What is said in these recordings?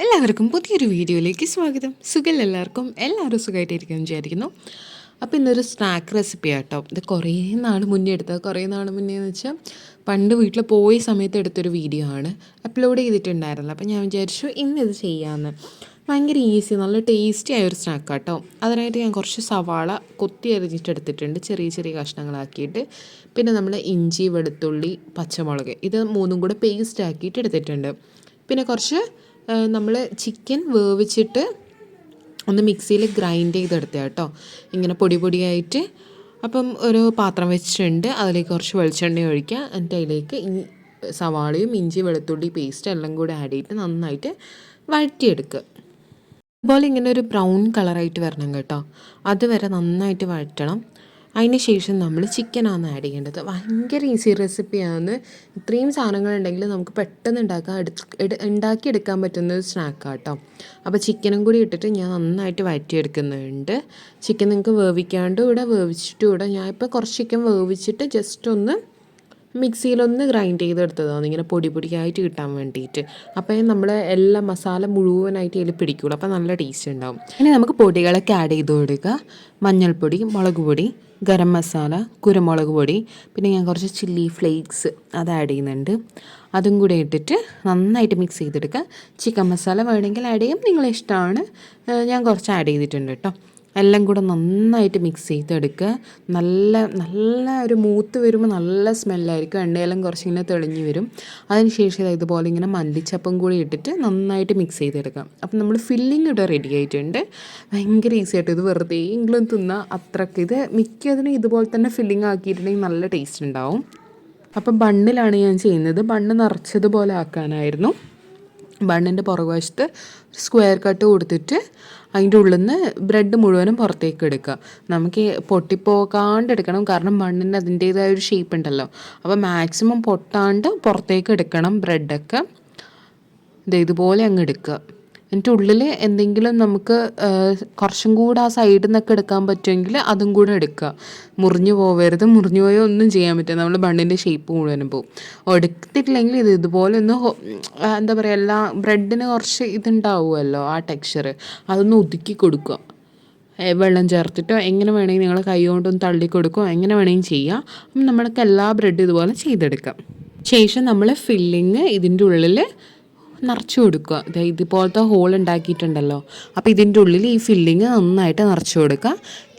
എല്ലാവർക്കും പുതിയൊരു വീഡിയോയിലേക്ക് സ്വാഗതം. സുഖം എല്ലാവർക്കും? എല്ലാവരും സുഖമായിട്ടിരിക്കുമെന്ന് വിചാരിക്കുന്നു. അപ്പോൾ ഇന്നൊരു സ്നാക്ക് റെസിപ്പി ആട്ടോ. ഇത് കുറേ നാൾ മുന്നേ എടുത്തത്. കുറേ നാൾ മുന്നേ എന്ന് വെച്ചാൽ പണ്ട് വീട്ടിൽ പോയ സമയത്ത് എടുത്തൊരു വീഡിയോ ആണ്. അപ്ലോഡ് ചെയ്തിട്ടുണ്ടായിരുന്നില്ല. അപ്പോൾ ഞാൻ വിചാരിച്ചു ഇന്നിത് ചെയ്യാമെന്ന് ഭയങ്കര ഈസി നല്ല ടേസ്റ്റി ആയ ഒരു സ്നാക്ക് ആട്ടോ. അതിനായിട്ട് ഞാൻ കുറച്ച് സവാള കൊത്തി അരിഞ്ഞിട്ട് എടുത്തിട്ടുണ്ട്. ചെറിയ ചെറിയ കഷ്ണങ്ങളാക്കിയിട്ട്. പിന്നെ നമ്മൾ ഇഞ്ചി വെളുത്തുള്ളി പച്ചമുളക്. ഇത് മൂന്നും കൂടെ പേസ്റ്റ് ആക്കിയിട്ട് എടുത്തിട്ടുണ്ട്. പിന്നെ കുറച്ച് നമ്മൾ ചിക്കൻ വേവിച്ചിട്ട് ഒന്ന് മിക്സിയിൽ ഗ്രൈൻഡ് ചെയ്തെടുത്ത കേട്ടോ. ഇങ്ങനെ പൊടി പൊടിയായിട്ട് അപ്പം ഒരു പാത്രം വെച്ചിട്ടുണ്ട്. അതിലേക്ക് കുറച്ച് വെളിച്ചെണ്ണ ഒഴിക്കുക. എന്നിട്ട് അതിലേക്ക് ഈ സവാളയും ഇഞ്ചി വെളുത്തുള്ളി പേസ്റ്റ് എല്ലാം കൂടി ആഡ് ചെയ്തിട്ട് നന്നായിട്ട് വഴറ്റിയെടുക്കുക. അതുപോലെ ഇങ്ങനെ ഒരു ബ്രൗൺ കളറായിട്ട് വരണം കേട്ടോ. അതുവരെ നന്നായിട്ട് വഴറ്റണം. അതിന് ശേഷം നമ്മൾ ചിക്കനാണ് ആഡ് ചെയ്യേണ്ടത്. ഭയങ്കര ഈസി റെസിപ്പിയാണ് ഇത്രയും സാധനങ്ങളുണ്ടെങ്കിൽ നമുക്ക് പെട്ടെന്ന് ഉണ്ടാക്കാൻ എടു ഉണ്ടാക്കിയെടുക്കാൻ പറ്റുന്ന ഒരു സ്നാക്കാണ് കേട്ടോ അപ്പോൾ ചിക്കനും കൂടി ഇട്ടിട്ട് ഞാൻ നന്നായിട്ട് വഴറ്റിയെടുക്കുന്നുണ്ട്. ചിക്കൻ നിങ്ങൾക്ക് വേവിക്കാണ്ട് ഇവിടെ വേവിച്ചിട്ട് ഇവിടെ ഞാൻ ഇപ്പോൾ കുറച്ച് ചിക്കൻ വേവിച്ചിട്ട് ജസ്റ്റ് ഒന്ന് മിക്സിയിലൊന്ന് ഗ്രൈൻഡ് ചെയ്തെടുത്തതാണ്. ഇങ്ങനെ പൊടി പൊടിയായിട്ട് കിട്ടാൻ വേണ്ടിയിട്ട് അപ്പോൾ നമ്മൾ എല്ലാ മസാല മുഴുവനായിട്ട് ഇതിൽ പിടിക്കുള്ളൂ അപ്പോൾ നല്ല ടേസ്റ്റ് ഉണ്ടാവും. ഇനി നമുക്ക് പൊടികളൊക്കെ ആഡ് ചെയ്ത് കൊടുക്കുക മഞ്ഞൾപ്പൊടി മുളക് പൊടി ഗരം മസാല കുരുമുളക് പൊടി പിന്നെ ഞാൻ കുറച്ച് ചില്ലി ഫ്ലേക്സ് അത് ആഡ് ചെയ്യുന്നുണ്ട്. അതും കൂടി ഇട്ടിട്ട് നന്നായിട്ട് മിക്സ് ചെയ്തെടുക്കുക ചിക്കൻ മസാല വേണമെങ്കിൽ ആഡ് ചെയ്യാം. നിങ്ങളെ ഇഷ്ടമാണ് ഞാൻ കുറച്ച് ആഡ് ചെയ്തിട്ടുണ്ട് കേട്ടോ എല്ലാം കൂടെ നന്നായിട്ട് മിക്സ് ചെയ്തെടുക്കുക. നല്ല നല്ല ഒരു മൂത്ത് വരുമ്പോൾ നല്ല സ്മെല്ലായിരിക്കും എണ്ണയെല്ലാം കുറച്ചിങ്ങനെ തെളിഞ്ഞ് വരും. അതിനുശേഷം ഇതുപോലെ ഇങ്ങനെ മല്ലിച്ചപ്പം കൂടി ഇട്ടിട്ട് നന്നായിട്ട് മിക്സ് ചെയ്തെടുക്കാം അപ്പം നമ്മൾ ഫില്ലിംഗ് ഇവിടെ റെഡി ആയിട്ടുണ്ട്. ഭയങ്കര ഈസി ആയിട്ട് ഇത് വെറുതെ എങ്കിലും തിന്നാൽ അത്രയ്ക്ക് ഇത് മിക്കതിനും ഇതുപോലെ തന്നെ ഫില്ലിംഗ് ആക്കിയിട്ടുണ്ടെങ്കിൽ നല്ല ടേസ്റ്റ് ഉണ്ടാവും. അപ്പം ബണ്ണിലാണ് ഞാൻ ചെയ്യുന്നത്. ബണ്ണ് നിറച്ചതുപോലെ ആക്കാനായിരുന്നു. ബണ്ണിന്റെ പുറകുവശത്ത് സ്ക്വയർ കട്ട് കൊടുത്തിട്ട് അതിന്റെ ഉള്ളിൽ നിന്ന് ബ്രെഡ് മുഴുവനും പുറത്തേക്ക് എടുക്കുക. നമുക്ക് പൊട്ടിപ്പോകാണ്ട് എടുക്കണം. കാരണം മണ്ണിന് അതിന്റേതായ ഒരു ഷേപ്പ് ഉണ്ടല്ലോ. അപ്പോൾ മാക്സിമം പൊട്ടാണ്ട് പുറത്തേക്ക് എടുക്കണം ബ്രെഡൊക്കെ. ഇത് ഇതുപോലെ അങ്ങ് എടുക്കുക. എന്നിട്ട് ഉള്ളിൽ എന്തെങ്കിലും നമുക്ക് കുറച്ചും കൂടെ ആ സൈഡിൽ നിന്നൊക്കെ എടുക്കാൻ പറ്റുമെങ്കിൽ അതും കൂടെ എടുക്കുക. മുറിഞ്ഞു പോവരുത്. മുറിഞ്ഞു പോയാൽ ഒന്നും ചെയ്യാൻ പറ്റില്ല. നമ്മൾ ബണ്ണിന്റെ ഷേപ്പ് മുഴുവനും പോകും എടുത്തിട്ടില്ലെങ്കിൽ ഇത് ഇതുപോലെ ഒന്ന് എന്താ പറയുക എല്ലാ ബ്രെഡിന് കുറച്ച് ഇതുണ്ടാവുമല്ലോ ആ ടെക്സ്ചർ അതൊന്ന് ഒതുക്കി കൊടുക്കുക. വെള്ളം ചേർത്തിട്ടോ എങ്ങനെ വേണമെങ്കിൽ നിങ്ങൾ കൈ കൊണ്ടൊന്ന് തള്ളി കൊടുക്കുക എങ്ങനെ വേണമെങ്കിലും ചെയ്യാം. അപ്പം നമ്മൾക്ക് എല്ലാ ബ്രെഡും ഇതുപോലെ ചെയ്തെടുക്കാം. ശേഷം നമ്മൾ ഫില്ലിങ് ഇതിന്റെ ഉള്ളിൽ നിറച്ച് കൊടുക്കുക. അതായത് ഇതുപോലത്തെ ഹോൾ ഉണ്ടാക്കിയിട്ടുണ്ടല്ലോ. അപ്പോൾ ഇതിന്റെ ഉള്ളിൽ ഈ ഫില്ലിങ് നന്നായിട്ട് നിറച്ചു കൊടുക്കുക.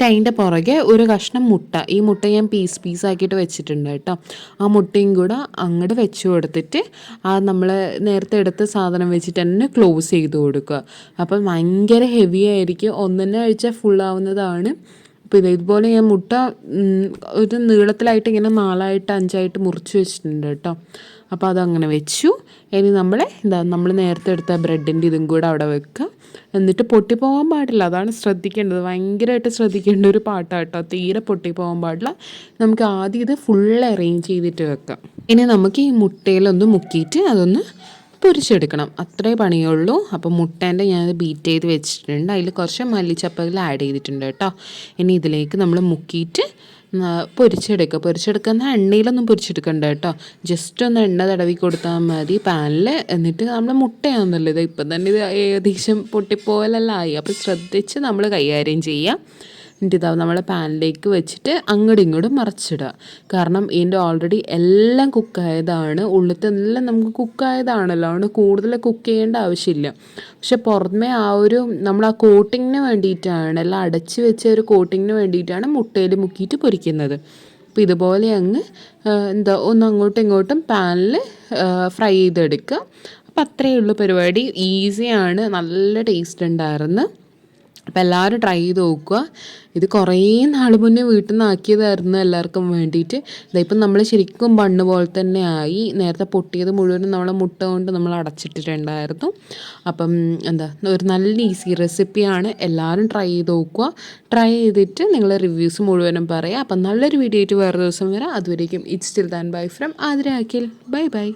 അതിന്റെ പുറകെ ഒരു കഷ്ണം മുട്ട. ഈ മുട്ട ഞാൻ പീസ് പീസ് ആക്കിയിട്ട് വെച്ചിട്ടുണ്ട് കേട്ടോ. ആ മുട്ടയും കൂടെ അങ്ങോട്ട് വെച്ച് കൊടുത്തിട്ട് ആ നമ്മൾ നേരത്തെ എടുത്ത സാധനം വെച്ചിട്ട് തന്നെ ക്ലോസ് ചെയ്ത് കൊടുക്കുക. അപ്പം ഭയങ്കര ഹെവി ആയിരിക്കും. ഒന്നെന്നെ കഴിച്ചാൽ ഫുള്ളാവുന്നതാണ് അപ്പോൾ ഇത് ഇതുപോലെ ഞാൻ മുട്ട ഒരു നീളത്തിലായിട്ട് ഇങ്ങനെ നാലായിട്ട് അഞ്ചായിട്ട് മുറിച്ച് വെച്ചിട്ടുണ്ട് കേട്ടോ. അപ്പോൾ അതങ്ങനെ വെച്ചു. ഇനി നമ്മൾ എന്താ നമ്മൾ നേരത്തെ എടുത്ത ബ്രെഡിന്റെ ഇതും കൂടെ അവിടെ വെക്കുക. എന്നിട്ട് പൊട്ടിപ്പോകാൻ പാടില്ല. അതാണ് ശ്രദ്ധിക്കേണ്ടത്. ഭയങ്കരമായിട്ട് ശ്രദ്ധിക്കേണ്ട ഒരു പാട്ടാട്ടോ തീരെ പൊട്ടിപ്പോകാൻ പാടില്ല. നമുക്ക് ആദ്യം ഇത് ഫുൾ അറേഞ്ച് ചെയ്തിട്ട് വെക്കാം. ഇനി നമുക്ക് ഈ മുട്ടയിലൊന്ന് മുക്കിയിട്ട് അതൊന്ന് പൊരിച്ചെടുക്കണം. അത്രേ പണിയുള്ളൂ. അപ്പോൾ മുട്ടേന്റെ ഞാനത് ബീറ്റ് ചെയ്ത് വെച്ചിട്ടുണ്ട്. അതിൽ കുറച്ച് മല്ലിച്ചപ്പകൾ ആഡ് ചെയ്തിട്ടുണ്ട് കേട്ടോ. ഇനി ഇതിലേക്ക് നമ്മൾ മുക്കിയിട്ട് പൊരിച്ചെടുക്കുക പൊരിച്ചെടുക്കുന്ന എണ്ണയിലൊന്നും പൊരിച്ചെടുക്കണ്ട കേട്ടോ. ജസ്റ്റ് ഒന്ന് എണ്ണ തടവി കൊടുത്താൽ മതി. പാനിൽ എന്നിട്ട് നമ്മൾ മുട്ടയാണെന്നല്ലോ ഇത്. ഇപ്പം തന്നെ ഇത് ഏകദേശം പൊട്ടിപ്പോലെല്ലാം ആയി അപ്പോൾ ശ്രദ്ധിച്ച് നമ്മൾ കൈകാര്യം ചെയ്യാം. എന്നിട്ട് ഇതാ നമ്മൾ പാനിലേക്ക് വെച്ചിട്ട് അങ്ങോട്ടും ഇങ്ങോട്ടും മറച്ചിടുക. കാരണം ഇതിന്റെ ഓൾറെഡി എല്ലാം കുക്കായതാണ് ഉള്ളിലത്തെ എല്ലാം നമുക്ക് കുക്കായതാണല്ലോ അതുകൊണ്ട് കൂടുതൽ കുക്ക് ചെയ്യേണ്ട ആവശ്യമില്ല. പക്ഷെ പുറമേ ആ ഒരു നമ്മൾ ആ കോട്ടിങ്ങിന് വേണ്ടിയിട്ടാണ് എല്ലാം അടച്ച് വെച്ച ഒരു കോട്ടിങ്ങിന് വേണ്ടിയിട്ടാണ് മുട്ടയിൽ മുക്കിയിട്ട് പൊരിക്കുന്നത്. അപ്പോൾ ഇതുപോലെ അങ്ങ് എന്താ ഒന്ന് അങ്ങോട്ടും ഇങ്ങോട്ടും പാനിൽ ഫ്രൈ ചെയ്തെടുക്കുക. അപ്പോൾ അത്രയേ ഉള്ളൂ പരിപാടി. ഈസിയാണ് നല്ല ടേസ്റ്റ് ഉണ്ടായിരുന്നു. അപ്പോൾ എല്ലാവരും ട്രൈ ചെയ്ത് നോക്കുക. ഇത് കുറേ നാൾ മുന്നേ വീട്ടിൽ നിന്ന് ആക്കിയതായിരുന്നു എല്ലാവർക്കും വേണ്ടിയിട്ട് ഇതിപ്പം നമ്മൾ ശരിക്കും ബണ്ണ് പോലെ തന്നെ ആയി നേരത്തെ പൊട്ടിയത് മുഴുവനും നമ്മൾ മുട്ട കൊണ്ട് നമ്മൾ അടച്ചിട്ടിട്ടുണ്ടായിരുന്നു. അപ്പം എന്താ ഒരു നല്ല ഈസി റെസിപ്പിയാണ് എല്ലാവരും ട്രൈ ചെയ്ത് നോക്കുക. ട്രൈ ചെയ്തിട്ട് നിങ്ങൾ റിവ്യൂസ് മുഴുവനും പറയുക അപ്പം നല്ലൊരു വീഡിയോ ആയിട്ട് വേറെ ദിവസം വരാം. അതുവരേക്കും it's still then bye from Athira Akhil bye bye